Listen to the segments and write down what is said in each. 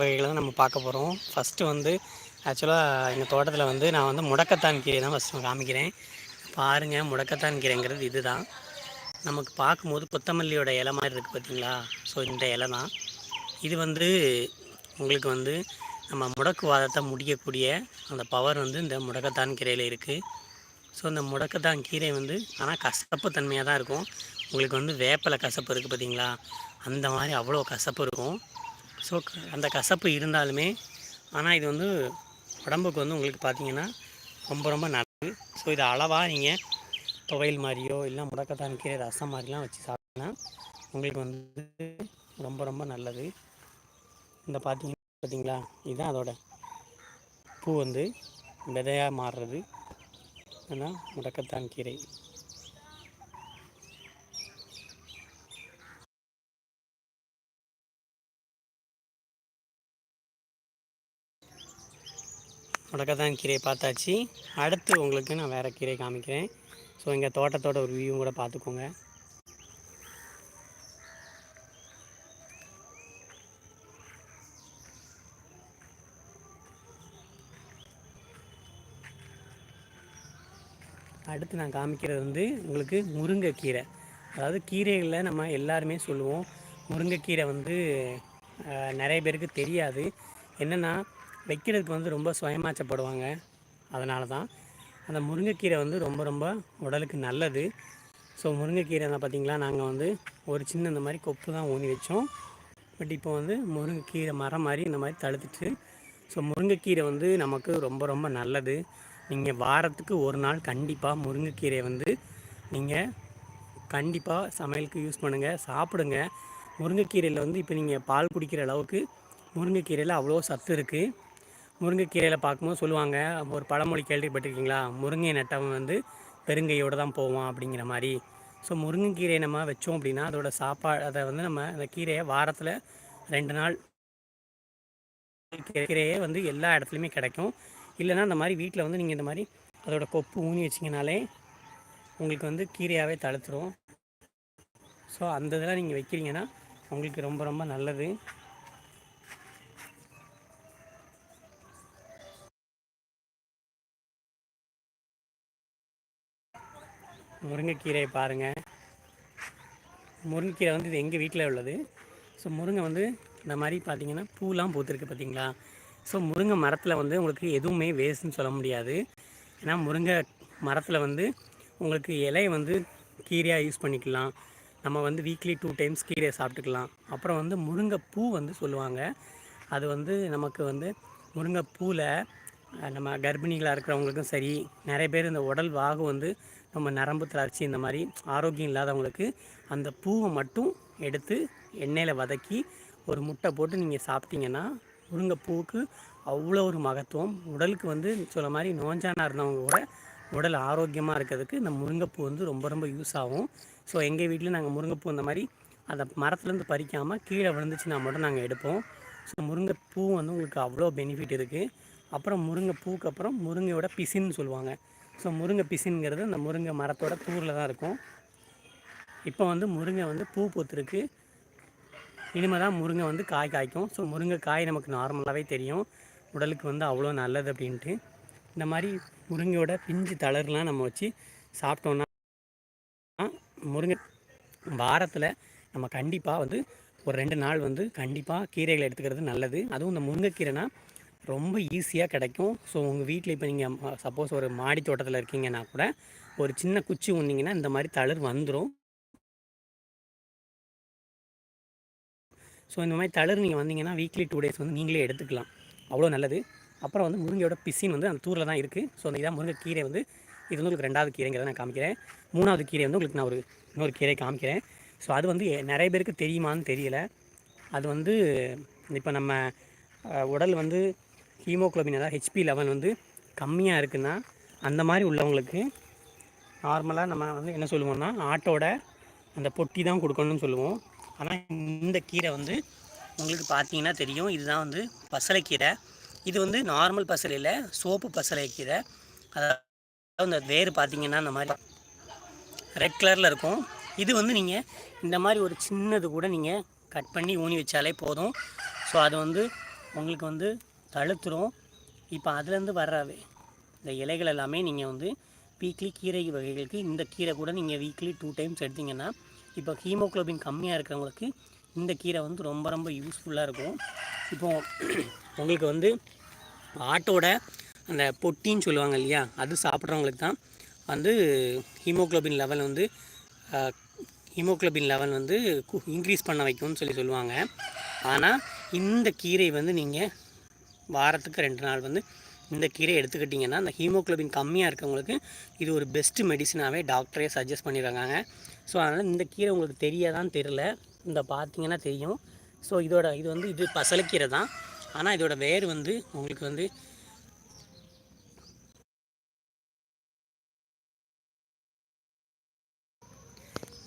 வகைகளை தான் நம்ம பார்க்க போகிறோம் ஃபஸ்ட்டு வந்து ஆக்சுவலாக எங்கள் தோட்டத்தில் வந்து நான் வந்து முடக்கத்தான் கீரை தான் ஃபஸ்ட்டு காமிக்கிறேன். பாருங்கள் முடக்கத்தான் கீரைங்கிறது இது தான் நமக்கு பார்க்கும்போது கொத்தமல்லியோட இலை மாதிரி இருக்குது பார்த்தீங்களா ஸோ இந்த இலை தான். இது வந்து உங்களுக்கு வந்து நம்ம முடக்குவாதத்தை முடிக்கக்கூடிய அந்த பவர் வந்து இந்த முடக்கத்தான் கீரையில் இருக்குது ஸோ இந்த முடக்கத்தான் கீரை வந்து ஆனால் கசப்பு தன்மையாக தான் இருக்கும். உங்களுக்கு வந்து வேப்பலை கசப்பு இருக்குது பார்த்தீங்களா அந்த மாதிரி அவ்வளோ கசப்பு இருக்கும். ஸோ அந்த கசப்பு இருந்தாலுமே ஆனால் இது வந்து உடம்புக்கு வந்து உங்களுக்கு பார்த்தீங்கன்னா ரொம்ப ரொம்ப நல்லது. ஸோ இதை அளவாக நீங்கள் துவையல் மாதிரியோ இல்லை முடக்கத்தான் கீரை ரசம் மாதிரிலாம் வச்சு சாப்பிட்டீங்கன்னா உங்களுக்கு வந்து ரொம்ப ரொம்ப நல்லது. இந்த பார்த்தீங்க பார்த்தீங்களா இதுதான் அதோட பூ வந்து விதையாக மாறுறது. ஏன்னா முடக்கத்தான் கீரை. முடக்கத்தான் கீரையை பார்த்தாச்சு. அடுத்து உங்களுக்கு நான் வேறு கீரை காமிக்கிறேன். ஸோ எங்கள் தோட்டத்தோட ஒரு வியூவும் கூட பார்த்துக்கோங்க. அடுத்து நான் காமிக்கிறது வந்து உங்களுக்கு முருங்கைக்கீரை. அதாவது கீரைகளில் நம்ம எல்லாருமே சொல்லுவோம் முருங்கைக்கீரை வந்து நிறைய பேருக்கு தெரியாது. என்னென்னா வைக்கிறதுக்கு வந்து ரொம்ப சுயமாச்சப்படுவாங்க. அதனால தான் அந்த முருங்கைக்கீரை வந்து ரொம்ப ரொம்ப உடலுக்கு நல்லது. ஸோ முருங்கைக்கீரை பார்த்திங்களா நாங்கள் வந்து ஒரு சின்ன இந்த மாதிரி கொப்பு தான் ஊனி வச்சோம். பட் இப்போ வந்து முருங்கைக்கீரை மரம் மாதிரி இந்த மாதிரி தழுத்துட்டு ஸோ முருங்கைக்கீரை வந்து நமக்கு ரொம்ப ரொம்ப நல்லது. நீங்கள் வாரத்துக்கு ஒரு நாள் கண்டிப்பாக முருங்கைக்கீரை வந்து நீங்கள் கண்டிப்பாக சமையலுக்கு யூஸ் பண்ணுங்கள் சாப்பிடுங்க. முருங்கைக்கீரையில் வந்து இப்போ நீங்கள் பால் குடிக்கிற அளவுக்கு முருங்கைக்கீரையில் அவ்வளோ சத்து இருக்குது முருங்கைக்கீரையில் பார்க்கும்போது சொல்லுவாங்க ஒரு பழமொழி கேள்விப்பட்டிருக்கீங்களா? முருங்கை நட்டவன் வந்து பெருங்கையோடு தான் போவான் அப்படிங்கிற மாதிரி. ஸோ முருங்கைக்கீரையை நம்ம வச்சோம் அப்படின்னா அதோட சாப்பாடு அதை வந்து நம்ம அந்த கீரையை வாரத்தில் ரெண்டு நாள் கீரையே வந்து எல்லா இடத்துலையுமே கிடைக்கும். இல்லைனா இந்த மாதிரி வீட்டில் வந்து நீங்கள் இந்த மாதிரி அதோட கொப்பு ஊனி வச்சிங்கனாலே உங்களுக்கு வந்து கீரையாகவே தளர்த்துடும் ஸோ அந்த இதெல்லாம் நீங்கள் வைக்கிறீங்கன்னா உங்களுக்கு ரொம்ப ரொம்ப நல்லது. முருங்கைக்கீரையை பாருங்கள் முருங்கைக்கீரை வந்து இது எங்கள் வீட்டில் உள்ளது. ஸோ முருங்கை வந்து இந்த மாதிரி பார்த்தீங்கன்னா பூலாம் பூத்துருக்கு பார்த்தீங்களா ஸோ முருங்கை மரத்தில் வந்து உங்களுக்கு எதுவுமே வேஸ்ட்னு சொல்ல முடியாது. ஏன்னா முருங்கை மரத்தில் வந்து உங்களுக்கு இலையை வந்து கீரையாக யூஸ் பண்ணிக்கலாம். நம்ம வந்து வீக்லி டூ டைம்ஸ் கீரையை சாப்பிட்டுக்கலாம். அப்புறம் வந்து முருங்கை பூ வந்து சொல்லுவாங்க. அது வந்து நமக்கு வந்து முருங்கை பூவில் நம்ம கர்ப்பிணிகளாக இருக்கிறவங்களுக்கும் சரி நிறைய பேர் இந்த உடல் வாகு வந்து நம்ம நரம்பு தளர்ச்சி இந்த மாதிரி ஆரோக்கியம் இல்லாதவங்களுக்கு அந்த பூவை மட்டும் எடுத்து எண்ணெயில் வதக்கி ஒரு முட்டை போட்டு நீங்கள் சாப்பிட்டீங்கன்னா முருங்கைப்பூவுக்கு அவ்வளோ ஒரு மகத்துவம். உடலுக்கு வந்து சொல்ல மாதிரி நோஞ்சானாக இருந்தவங்க கூட உடல் ஆரோக்கியமாக இருக்கிறதுக்கு இந்த முருங்கைப்பூ வந்து ரொம்ப ரொம்ப யூஸ் ஆகும். ஸோ எங்கள் வீட்டில் நாங்கள் முருங்கைப்பூ இந்த மாதிரி அந்த மரத்துலேருந்து பறிக்காமல் கீழே விழுந்துச்சுன்னா மட்டும் நாங்கள் எடுப்போம். ஸோ முருங்கைப்பூ வந்து உங்களுக்கு அவ்வளோ பெனிஃபிட் இருக்குது அப்புறம் முருங்கை பூக்கு அப்புறம் முருங்கையோட பிசின்னு சொல்லுவாங்க. ஸோ முருங்கை பிசின்ங்கிறது அந்த முருங்கை மரத்தோட தூரில் தான் இருக்கும். இப்போ வந்து முருங்கை வந்து பூ பூத்துருக்கு. இனிமேல் தான் முருங்கை வந்து காய் காய்க்கும். ஸோ முருங்கை காய் நமக்கு நார்மலாகவே தெரியும். உடலுக்கு வந்து அவ்வளோ நல்லது அப்படின்ட்டு. இந்த மாதிரி முருங்கையோட பிஞ்சு தளர்லாம் நம்ம வச்சு சாப்பிட்டோன்னா முருங்கை வாரத்தில் நம்ம கண்டிப்பாக வந்து ஒரு ரெண்டு நாள் வந்து கண்டிப்பாக கீரைகளை எடுத்துக்கிறது நல்லது. அதுவும் இந்த முருங்கைக்கீரைனா ரொம்ப ஈஸியாக கிடைக்கும். ஸோ உங்கள் வீட்டில் இப்போ நீங்கள் சப்போஸ் ஒரு மாடி தோட்டத்தில் இருக்கீங்கன்னா கூட ஒரு சின்ன குச்சி ஒன்றிங்கன்னா இந்த மாதிரி தளர் வந்துடும் ஸோ இந்த மாதிரி தளர் நீங்கள் வந்தீங்கன்னா வீக்லி டூ டேஸ் வந்து நீங்களே எடுத்துக்கலாம். அவ்வளோ நல்லது. அப்புறம் வந்து முருங்கையோட பிசின் வந்து அந்த தூரில் தான் இருக்குது ஸோ அந்த இதான் முருங்கை கீரை வந்து இது வந்து உங்களுக்கு ரெண்டாவது கீரைங்கிறத நான் காமிக்கிறேன். மூணாவது கீரை வந்து உங்களுக்கு நான் ஒரு இன்னொரு கீரை காமிக்கிறேன். ஸோ அது வந்து நிறைய பேருக்கு தெரியுமான்னு தெரியல. அது வந்து இப்போ நம்ம உடல் வந்து ஹீமோக்ளோபின் அதாவது ஹெச்பி லெவல் வந்து கம்மியாக இருக்குன்னா அந்த மாதிரி உள்ளவங்களுக்கு நார்மலாக நம்ம வந்து என்ன சொல்லுவோம்னா ஆட்டோட அந்த பொட்டி தான் கொடுக்கணும்னு சொல்லுவோம். ஆனால் இந்த கீரை வந்து உங்களுக்கு பார்த்தீங்கன்னா தெரியும். இதுதான் வந்து பசலைக்கீரை. இது வந்து நார்மல் பசலையில் சோப்பு பசலைக்கீரை. கீரை அதாவது அந்த வேர் பார்த்தீங்கன்னா அந்த மாதிரி ரெட் கலரில் இருக்கும். இது வந்து நீங்கள் இந்த மாதிரி ஒரு சின்னது கூட நீங்கள் கட் பண்ணி ஊனி வச்சாலே போதும். ஸோ அது வந்து உங்களுக்கு வந்து தழுத்துரும் இப்போ அதுலேருந்து வர்ற இந்த இலைகள் எல்லாமே நீங்கள் வந்து வீக்லி கீரை வகைகளுக்கு இந்த கீரை கூட நீங்கள் வீக்லி டூ டைம்ஸ் எடுத்தீங்கன்னா இப்போ ஹீமோகுளோபின் கம்மியாக இருக்கிறவங்களுக்கு இந்த கீரை வந்து ரொம்ப ரொம்ப யூஸ்ஃபுல்லாக இருக்கும். இப்போ உங்களுக்கு வந்து ஆட்டோட அந்த பொட்டின்னு சொல்லுவாங்க இல்லையா அது சாப்பிட்றவங்களுக்கு தான் வந்து ஹீமோகுளோபின் லெவல் வந்து ஹீமோக்ளோபின் லெவல் வந்து இன்க்ரீஸ் பண்ண வைக்கும்னு சொல்லி சொல்லுவாங்க. ஆனால் இந்த கீரை வந்து நீங்கள் வாரத்துக்கு ரெண்டு நாள் வந்து இந்த கீரை எடுத்துக்கிட்டிங்கன்னா அந்த ஹீமோக்ளோபின் கம்மியாக இருக்கவங்களுக்கு இது ஒரு பெஸ்ட்டு மெடிசனாகவே டாக்டரே சஜஸ்ட் பண்ணியிருக்காங்க ஸோ அதனால் இந்த கீரை உங்களுக்கு தெரியாதான்னு தெரில இந்த பார்த்தீங்கன்னா தெரியும். ஸோ இதோட இது வந்து இது பசலைக்கீரை தான். ஆனால் இதோட வேர் வந்து உங்களுக்கு வந்து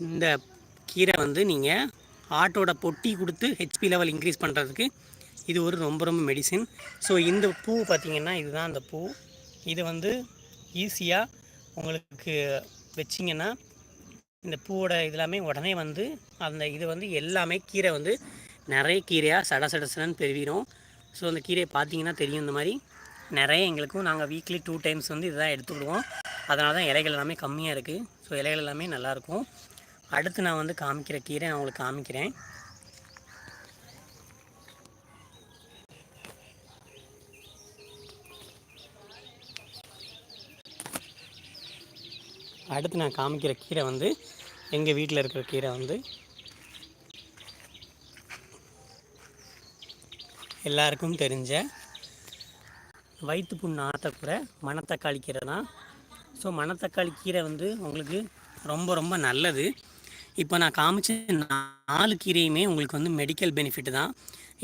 இந்த கீரை வந்து நீங்கள் ஆட்டோட பொட்டி கொடுத்து ஹெச்பி லெவல் இன்க்ரீஸ் பண்ணுறதுக்கு இது ஒரு ரொம்ப ரொம்ப மெடிசின் ஸோ இந்த பூ பார்த்திங்கன்னா இதுதான் அந்த பூ. இது வந்து ஈஸியாக உங்களுக்கு வச்சிங்கன்னா இந்த பூவோட இதெல்லாமே உடனே வந்து அந்த இது வந்து எல்லாமே கீரை வந்து நிறைய கீரையாக சட சடசடன்னு பெருவிடும் ஸோ அந்த கீரையை பார்த்தீங்கன்னா தெரியும் இந்த மாதிரி. நிறைய எங்களுக்கும் நாங்கள் வீக்லி டூ டைம்ஸ் வந்து இதுதான் எடுத்துக்கிடுவோம் அதனால தான் இலைகள் எல்லாமே கம்மியாக இருக்குது ஸோ இலைகள் எல்லாமே நல்லாயிருக்கும் அடுத்து நான் வந்து காமிக்கிற கீரை நான் உங்களுக்கு காமிக்கிறேன். அடுத்து நான் காமிக்கிற கீரை வந்து எங்கள் வீட்டில் இருக்கிற கீரை வந்து எல்லாருக்கும் தெரிஞ்ச வயிற்று புண்ணு ஆற்றக்கூட மணத்தக்காளி கீரை தான். ஸோ மணத்தக்காளி கீரை வந்து உங்களுக்கு ரொம்ப ரொம்ப நல்லது. இப்போ நான் காமிச்ச நாலு கீரையுமே உங்களுக்கு வந்து மெடிக்கல் பெனிஃபிட் தான்.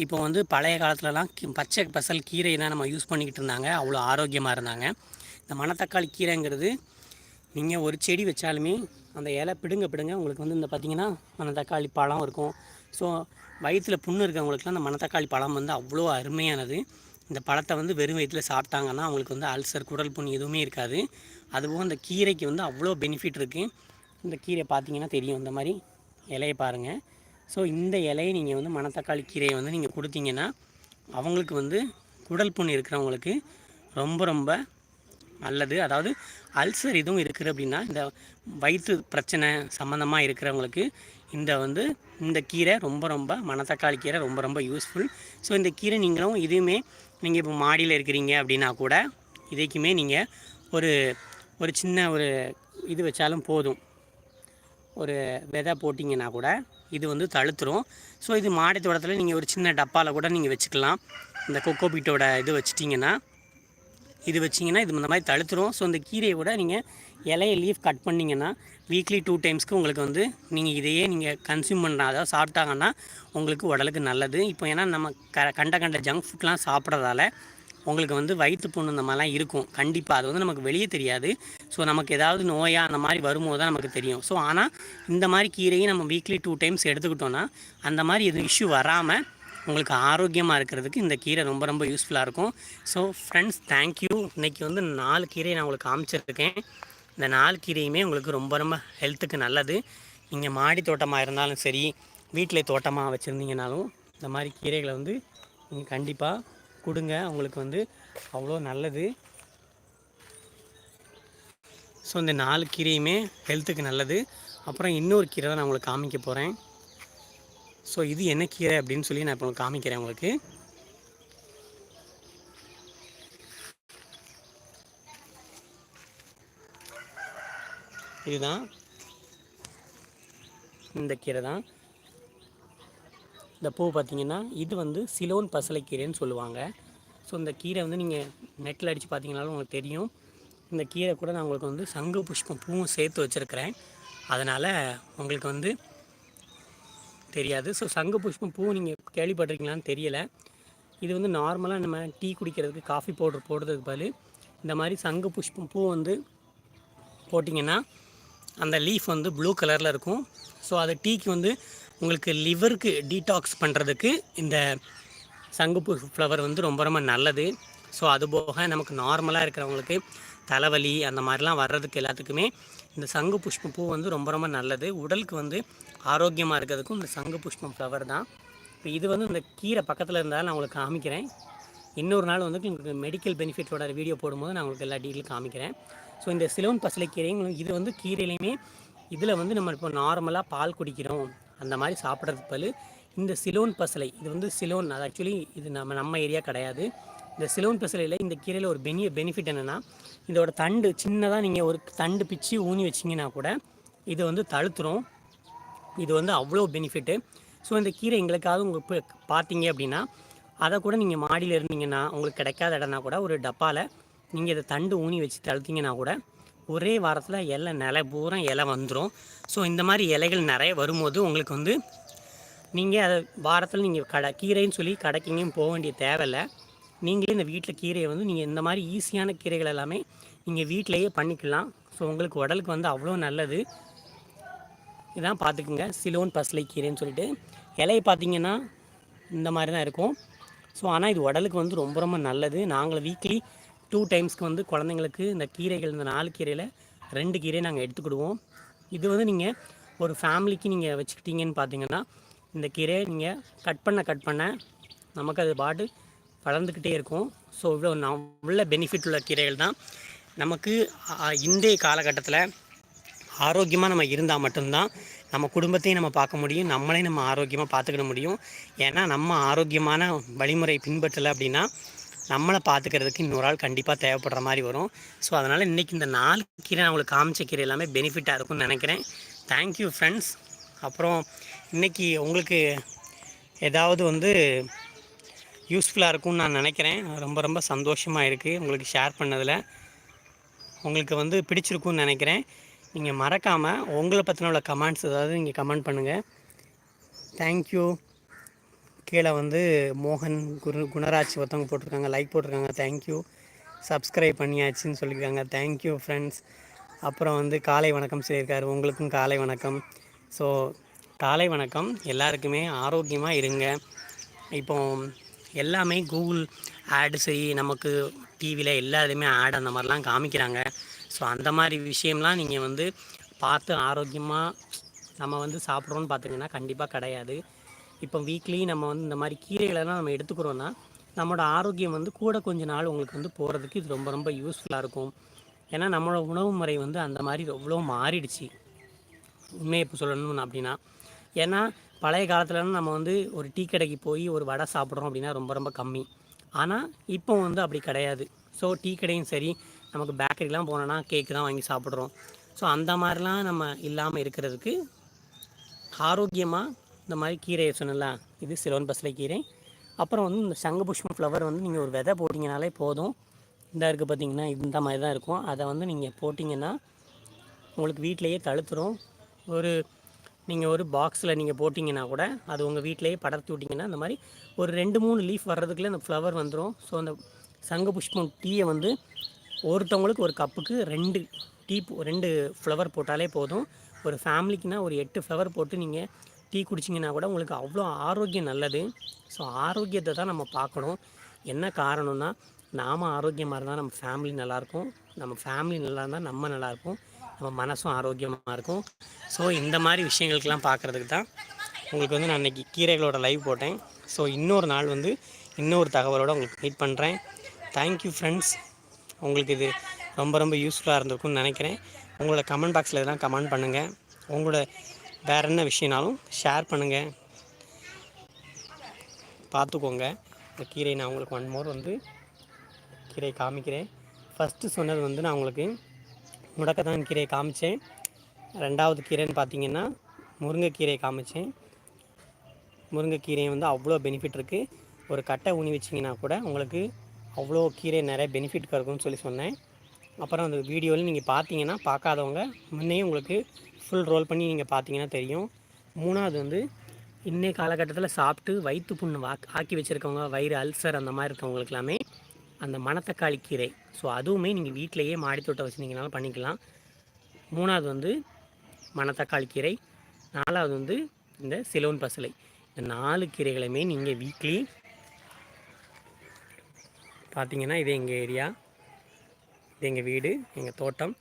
இப்போ வந்து பழைய காலத்துலலாம் பச்சை பசல் கீரை தான் நம்ம யூஸ் பண்ணிக்கிட்டு இருந்தாங்க. அவ்வளோ ஆரோக்கியமாக இருந்தாங்க. இந்த மணத்தக்காளி கீரைங்கிறது நீங்கள் ஒரு செடி வச்சாலுமே அந்த இலை பிடுங்க பிடுங்க உங்களுக்கு வந்து இந்த பார்த்திங்கன்னா மணத்தக்காளி பழம் இருக்கும். ஸோ வயிற்றில் புண்ணு இருக்கவங்களுக்குலாம் அந்த மணத்தக்காளி பழம் வந்து அவ்வளோ அருமையானது. இந்த பழத்தை வந்து வெறும் வயிற்றில் சாப்பிட்டாங்கன்னா அவங்களுக்கு வந்து அல்சர் குடல் புண் எதுவுமே இருக்காது. அதுபோக அந்த கீரைக்கு வந்து அவ்வளோ பெனிஃபிட் இருக்குது இந்த கீரை பார்த்தீங்கன்னா தெரியும். இந்த மாதிரி இலையை பாருங்கள் ஸோ இந்த இலையை நீங்கள் வந்து மணத்தக்காளி கீரையை வந்து நீங்கள் கொடுத்தீங்கன்னா அவங்களுக்கு வந்து குடல் புண் இருக்கிறவங்களுக்கு ரொம்ப ரொம்ப நல்லது. அதாவது அல்சர் எதுவும் இருக்குது அப்படின்னா இந்த வயிற்று பிரச்சனை சம்மந்தமாக இருக்கிறவங்களுக்கு இந்த வந்து இந்த கீரை ரொம்ப ரொம்ப மணத்தக்காளி கீரை ரொம்ப ரொம்ப யூஸ்ஃபுல் ஸோ இந்த கீரை நீங்களும் இதுவுமே நீங்கள் இப்போ மாடியில் இருக்கிறீங்க அப்படின்னா கூட இதைக்குமே நீங்கள் ஒரு ஒரு சின்ன ஒரு இது வச்சாலும் போதும். ஒரு விதை போட்டிங்கன்னா கூட இது வந்து தழுத்துரும். ஸோ இது மாடி தோட்டத்தில் நீங்கள் ஒரு சின்ன டப்பாவில் கூட நீங்கள் வச்சுக்கலாம். இந்த கொக்கோ பீட்டோட இது வச்சிட்டிங்கன்னா இது வச்சிங்கன்னா இது இந்த மாதிரி தழுத்துரும். ஸோ இந்த கீரையை கூட நீங்கள் இலையை லீஃப் கட் பண்ணிங்கன்னா வீக்லி டூ டைம்ஸ்க்கு உங்களுக்கு வந்து நீங்கள் இதையே நீங்கள் கன்சியூம் பண்ணால் அதாவது சாப்பிட்டாங்கன்னா உங்களுக்கு உடலுக்கு நல்லது. இப்போ ஏன்னா நம்ம க கண்ட கண்ட ஜங்க் ஃபுட்லாம் சாப்பிட்றதால உங்களுக்கு வந்து வயிற்று புண்ணு இந்த மாதிரிலாம் இருக்கும். கண்டிப்பாக அது வந்து நமக்கு வெளியே தெரியாது. ஸோ நமக்கு ஏதாவது நோயாக அந்த மாதிரி வரும்போது தான் நமக்கு தெரியும். ஸோ ஆனால் இந்த மாதிரி கீரையும் நம்ம வீக்லி டூ டைம்ஸ் எடுத்துக்கிட்டோன்னா அந்த மாதிரி எதுவும் இஷ்யூ வராமல் உங்களுக்கு ஆரோக்கியமாக இருக்கிறதுக்கு இந்த கீரை ரொம்ப ரொம்ப யூஸ்ஃபுல்லாக இருக்கும். ஸோ ஃப்ரெண்ட்ஸ் தேங்க்யூ இன்றைக்கி வந்து நாலு கீரையை நான் உங்களுக்கு காமிச்சிருக்கேன். இந்த நாலு கீரையுமே உங்களுக்கு ரொம்ப ரொம்ப ஹெல்த்துக்கு நல்லது. நீங்கள் மாடி தோட்டமாக இருந்தாலும் சரி வீட்டில் தோட்டமாக வச்சுருந்தீங்கனாலும் இந்த மாதிரி கீரைகளை வந்து நீங்கள் கண்டிப்பாக கொடுங்க. உங்களுக்கு வந்து அவ்வளோ நல்லது. ஸோ இந்த நாலு கீரையுமே ஹெல்த்துக்கு நல்லது. அப்புறம் இன்னொரு கீரை தான் நான் உங்களுக்கு காமிக்க போகிறேன் ஸோ இது என்ன கீரை அப்படின்னு சொல்லி நான் இப்போ காமிக்கிறேன் உங்களுக்கு. இதுதான். இந்த கீரை தான். இந்த பூ பார்த்திங்கன்னா இது வந்து சிலோன் பசலைக்கீரைன்னு சொல்லுவாங்க. ஸோ இந்த கீரை வந்து நீங்கள் நெட்டில் அடித்து பார்த்தீங்கனாலும் உங்களுக்கு தெரியும். இந்த கீரை கூட நான் உங்களுக்கு வந்து சங்கு புஷ்பம் பூவும் சேர்த்து வச்சுருக்கிறேன். அதனால் உங்களுக்கு வந்து தெரியாது. ஸோ சங்கு புஷ்பம் பூ நீங்கள் கேள்விப்பட்டிருக்கீங்களான்னு தெரியலை. இது வந்து நார்மலாக நம்ம டீ குடிக்கிறதுக்கு காஃபி பவுடர் போடுறதுக்கு பதில் இந்த மாதிரி சங்கு புஷ்பம் பூ வந்து போட்டிங்கன்னா அந்த லீஃப் வந்து ப்ளூ கலரில் இருக்கும். ஸோ அது டீக்கு வந்து உங்களுக்கு லிவருக்கு டீடாக்ஸ் பண்ணுறதுக்கு இந்த சங்குப்பூ ஃப்ளவர் வந்து ரொம்ப ரொம்ப நல்லது. ஸோ அதுபோக நமக்கு நார்மலாக இருக்கிறவங்களுக்கு தலைவலி அந்த மாதிரிலாம் வர்றதுக்கு எல்லாத்துக்குமே இந்த சங்கு புஷ்பம் பூ வந்து ரொம்ப ரொம்ப நல்லது. உடலுக்கு வந்து ஆரோக்கியமாக இருக்கிறதுக்கும் இந்த சங்கு புஷ்பம் ஃப்ளவர் தான். இப்போ இது வந்து இந்த கீரை பக்கத்தில் இருந்தால் நான் உங்களுக்கு காமிக்கிறேன். இன்னொரு நாள் வந்து உங்களுக்கு மெடிக்கல் பெனிஃபிட்டோட வீடியோ போடும்போது நான் உங்களுக்கு எல்லா டீட்டெயிலும் காமிக்கிறேன். ஸோ இந்த சிலோன் பசலை கீரையும் இது வந்து கீரையிலையுமே இதில் வந்து நம்ம இப்போ நார்மலாக பால் குடிக்கிறோம். அந்த மாதிரி சாப்பிட்றதுக்கு பதில் இந்த சிலோன் பசலை இது வந்து சிலோன் அது ஆக்சுவலி இது நம்ம நம்ம ஏரியா கிடையாது. இந்த சிலோன் பெசலையில் இந்த கீரையில் ஒரு பெனிய பெனிஃபிட் என்னென்னா இதோட தண்டு சின்னதாக நீங்கள் ஒரு தண்டு பிச்சு ஊனி வச்சிங்கன்னா கூட இது வந்து தழுத்துரும். இது வந்து அவ்வளோ பெனிஃபிட்டு ஸோ இந்த கீரை எங்களுக்காவது உங்கள் பார்த்தீங்க அப்படின்னா அதை கூட நீங்கள் மாடியில் இருந்தீங்கன்னா உங்களுக்கு கிடைக்காத இடம்னா கூட ஒரு டப்பாவில் நீங்கள் இதை தண்டு ஊனி வச்சு தழுத்திங்கன்னா கூட ஒரே வாரத்தில் இலை நிலை பூரா இலை வந்துடும் ஸோ இந்த மாதிரி இலைகள் நிறைய வரும்போது உங்களுக்கு வந்து நீங்கள் அதை வாரத்தில் நீங்கள் கடை கீரைன்னு சொல்லி கடைக்கிங்கும் போக வேண்டிய தேவையில்லை. நீங்களே இந்த வீட்டில் கீரையை வந்து நீங்கள் இந்த மாதிரி ஈஸியான கீரைகள் எல்லாமே நீங்கள் வீட்டிலையே பண்ணிக்கலாம். ஸோ உங்களுக்கு உடலுக்கு வந்து அவ்வளோ நல்லது. இதான் பார்த்துக்குங்க. சிலோன் பசலை கீரைன்னு சொல்லிட்டு. இலையை பார்த்தீங்கன்னா இந்த மாதிரி தான் இருக்கும். ஸோ ஆனால் இது உடலுக்கு வந்து ரொம்ப ரொம்ப நல்லது. நாங்கள் வீக்லி டூ டைம்ஸ்க்கு வந்து குழந்தைங்களுக்கு இந்த கீரைகள் இந்த நாலு கீரையில் ரெண்டு கீரையை நாங்கள் எடுத்துக்கிடுவோம். இது வந்து நீங்கள் ஒரு ஃபேமிலிக்கு நீங்கள் வச்சுக்கிட்டீங்கன்னு பார்த்தீங்கன்னா இந்த கீரையை நீங்கள் கட் பண்ண கட் பண்ண நமக்கு அது பாட்டு வளர்ந்துக்கிட்டே இருக்கும். ஸோ இவ்வளோ நல்ல பெனிஃபிட் உள்ள கீரைகள் தான். நமக்கு இன்றைய காலகட்டத்தில் ஆரோக்கியமாக நம்ம இருந்தால் மட்டும்தான் நம்ம குடும்பத்தையும் நம்ம பார்க்க முடியும். நம்மளையும் நம்ம ஆரோக்கியமாக பார்த்துக்கிட முடியும். ஏன்னா நம்ம ஆரோக்கியமான வழிமுறை பின்பற்றலை அப்படின்னா நம்மளை பார்த்துக்கிறதுக்கு இன்னொரு ஆள் கண்டிப்பாக தேவைப்படுற மாதிரி வரும். ஸோ அதனால் இன்றைக்கி இந்த நாலு கீரை நான் உங்களுக்கு காமிச்ச கீரை எல்லாமே பெனிஃபிட்டாக இருக்கும்னு நினைக்கிறேன். தேங்க்யூ ஃப்ரெண்ட்ஸ் அப்புறம் இன்றைக்கி உங்களுக்கு ஏதாவது வந்து யூஸ்ஃபுல்லாக இருக்கும்னு நான் நினைக்கிறேன். ரொம்ப ரொம்ப சந்தோஷமாக இருக்குது உங்களுக்கு ஷேர் பண்ணதில். உங்களுக்கு வந்து பிடிச்சிருக்குன்னு நினைக்கிறேன். நீங்கள் மறக்காமல் உங்களை பற்றின உள்ள கமெண்ட்ஸ் ஏதாவது நீங்கள் கமெண்ட் பண்ணுங்கள் தேங்க்யூ கீழே வந்து மோகன் குரு குணராஜ் ஒருத்தவங்க போட்டிருக்காங்க. லைக் போட்டிருக்காங்க. தேங்க்யூ சப்ஸ்கிரைப் பண்ணியாச்சுன்னு சொல்லியிருக்காங்க. தேங்க்யூ ஃப்ரெண்ட்ஸ் அப்புறம் வந்து காலை வணக்கம் சொல்லியிருக்காரு. உங்களுக்கும் காலை வணக்கம். ஸோ காலை வணக்கம். எல்லாருக்குமே ஆரோக்கியமாக இருங்க. இப்போ எல்லாமே கூகுள் ஆடு சரி நமக்கு டிவியில் எல்லாத்துலேயுமே ஆட் அந்த மாதிரிலாம் காமிக்கிறாங்க. ஸோ அந்த மாதிரி விஷயம்லாம் நீங்கள் வந்து பார்த்து ஆரோக்கியமாக நம்ம வந்து சாப்பிட்றோன்னு பார்த்திங்கன்னா கண்டிப்பாக கிடையாது. இப்போ வீக்லி நம்ம வந்து இந்த மாதிரி கீரைகளெல்லாம் நம்ம எடுத்துக்கிறோன்னா நம்மளோட ஆரோக்கியம் வந்து கூட கொஞ்ச நாள் உங்களுக்கு வந்து போகிறதுக்கு இது ரொம்ப ரொம்ப யூஸ்ஃபுல்லாக இருக்கும். ஏன்னா நம்மளோட உணவு முறை வந்து அந்த மாதிரி எவ்வளோ மாறிடுச்சு. உண்மையை இப்போ சொல்லணும் அப்படின்னா ஏன்னா பழைய காலத்துலலாம் நம்ம வந்து ஒரு டீ கடைக்கு போய் ஒரு வடை சாப்பிட்றோம் அப்படின்னா ரொம்ப ரொம்ப கம்மி. ஆனால் இப்போ வந்து அப்படி கிடையாது. ஸோ டீ கடையும் சரி நமக்கு பேக்கரிலாம் போனோன்னா கேக்கு தான் வாங்கி சாப்பிட்றோம். ஸோ அந்த மாதிரிலாம் நம்ம இல்லாமல் இருக்கிறதுக்கு ஆரோக்கியமாக இந்த மாதிரி கீரையை சொன்னல இது சிலோன் பசலை கீரை. அப்புறம் வந்து இந்த சங்கபுஷ்பம் ஃப்ளவர் வந்து நீங்கள் ஒரு விதை போட்டிங்கனாலே போதும். இந்த இருக்குது பார்த்தீங்கன்னா இந்த மாதிரி தான் இருக்கும். அதை வந்து நீங்கள் போட்டிங்கன்னா உங்களுக்கு வீட்டிலையே தழுத்துரும். ஒரு நீங்கள் ஒரு பாக்ஸில் நீங்கள் போட்டிங்கன்னா கூட அது உங்கள் வீட்டிலையே படர்த்தி விட்டிங்கன்னா இந்த மாதிரி ஒரு ரெண்டு மூணு லீஃப் வர்றதுக்குள்ளே அந்த ஃப்ளவர் வந்துடும் ஸோ அந்த சங்க புஷ்பம் டீயை வந்து ஒருத்தவங்களுக்கு ஒரு கப்புக்கு ரெண்டு டீ ரெண்டு ஃப்ளவர் போட்டாலே போதும். ஒரு ஃபேமிலிக்குனா ஒரு எட்டு ஃப்ளவர் போட்டு நீங்கள் டீ குடிச்சிங்கன்னா கூட உங்களுக்கு அவ்வளோ ஆரோக்கியம் நல்லது. ஸோ ஆரோக்கியத்தை தான் நம்ம பார்க்கணும். என்ன காரணம்னா நாம் ஆரோக்கியமாக இருந்தால் நம்ம ஃபேமிலி நல்லாயிருக்கும் நம்ம ஃபேமிலி நல்லா இருந்தால் நம்ம நல்லாயிருக்கும் நம்ம மனசும் ஆரோக்கியமாக இருக்கும். ஸோ இந்த மாதிரி விஷயங்களுக்கெல்லாம் பார்க்குறதுக்கு தான் உங்களுக்கு வந்து நான் இன்றைக்கி கீரைகளோட லைவ் போட்டேன். ஸோ இன்னொரு நாள் வந்து இன்னொரு தகவலோடு உங்களுக்கு மீட் பண்ணுறேன் தேங்க்யூ ஃப்ரெண்ட்ஸ் உங்களுக்கு இது ரொம்ப ரொம்ப யூஸ்ஃபுல்லாக இருந்திருக்கும்னு நினைக்கிறேன். உங்களோட கமெண்ட் பாக்ஸில் எதனா கமெண்ட் பண்ணுங்கள் உங்களோட வேறு என்ன விஷயனாலும் ஷேர் பண்ணுங்கள் பார்த்துக்கோங்க. இந்த கீரை நான் உங்களுக்கு ஒன் மோர் வந்து கீரை காமிக்கிறேன். ஃபஸ்ட்டு சொன்னது வந்து நான் உங்களுக்கு முடக்கத்தான் கீரையை காமிச்சேன். ரெண்டாவது கீரைன்னு பார்த்தீங்கன்னா முருங்கைக்கீரையை காமிச்சேன். முருங்கைக்கீரையை வந்து அவ்வளோ பெனிஃபிட் இருக்குது ஒரு கட்டை ஊனி வச்சிங்கன்னா கூட உங்களுக்கு அவ்வளோ கீரை நிறைய பெனிஃபிட் இருக்கும்னு சொல்லி சொன்னேன். அப்புறம் அந்த வீடியோவில் நீங்கள் பார்த்தீங்கன்னா பார்க்காதவங்க முன்னே உங்களுக்கு ஃபுல் ரோல் பண்ணி நீங்கள் பார்த்தீங்கன்னா தெரியும். மூணாவது வந்து இன்னைய காலகட்டத்தில் சாப்பிட்டு வயிற்று புண்ணு வா ஆக்கி வச்சுருக்கவங்க வயிறு அல்சர் அந்த மாதிரி இருக்கவங்களுக்கு எல்லாமே அந்த மணத்தக்காளி கீரை. ஸோ அதுவுமே நீங்கள் வீட்டிலையே மாடி தோட்டம் வச்சுருந்தீங்கனாலும் பண்ணிக்கலாம். மூணாவது வந்து மணத்தக்காளி கீரை. நாலாவது வந்து இந்த சிலோன் பசலை. இந்த நாலு கீரைகளையுமே நீங்கள் வீக்லி பார்த்தீங்கன்னா இது எங்கள் ஏரியா இது எங்கள் வீடு எங்கள் தோட்டம்.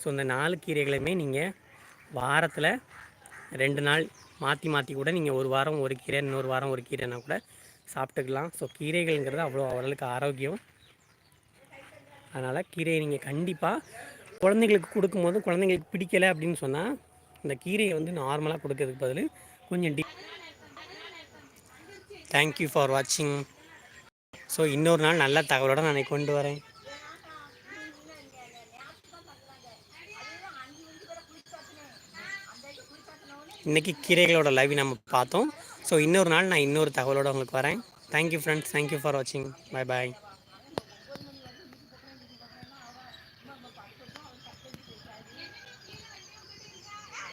ஸோ இந்த நாலு கீரைகளையுமே நீங்கள் வாரத்தில் ரெண்டு நாள் மாற்றி மாற்றி கூட நீங்கள் ஒரு வாரம் ஒரு கீரை இன்னொரு வாரம் ஒரு கீரைனா கூட சாப்பிட்டுக்கலாம். ஸோ கீரைகள்ங்கிறது அவ்வளோ அவர்களுக்கு ஆரோக்கியம். அதனால் கீரையை நீங்கள் கண்டிப்பாக குழந்தைங்களுக்கு கொடுக்கும்போது குழந்தைங்களுக்கு பிடிக்கலை அப்படின்னு சொன்னால் இந்த கீரையை வந்து நார்மலாக கொடுக்கறதுக்கு பதில் கொஞ்சம் டி தேங்க்யூ ஃபார் வாட்சிங் ஸோ இன்னொரு நாள் நல்ல தகவலோடு நான் கொண்டு வரேன். இன்றைக்கி கீரைகளோட லைவ் நம்ம பார்த்தோம். ஸோ இன்னொரு நாள் நான் இன்னொரு தகவலோடு உங்களுக்கு வரேன். Thank you friends thank you for வாட்சிங் பை பாய்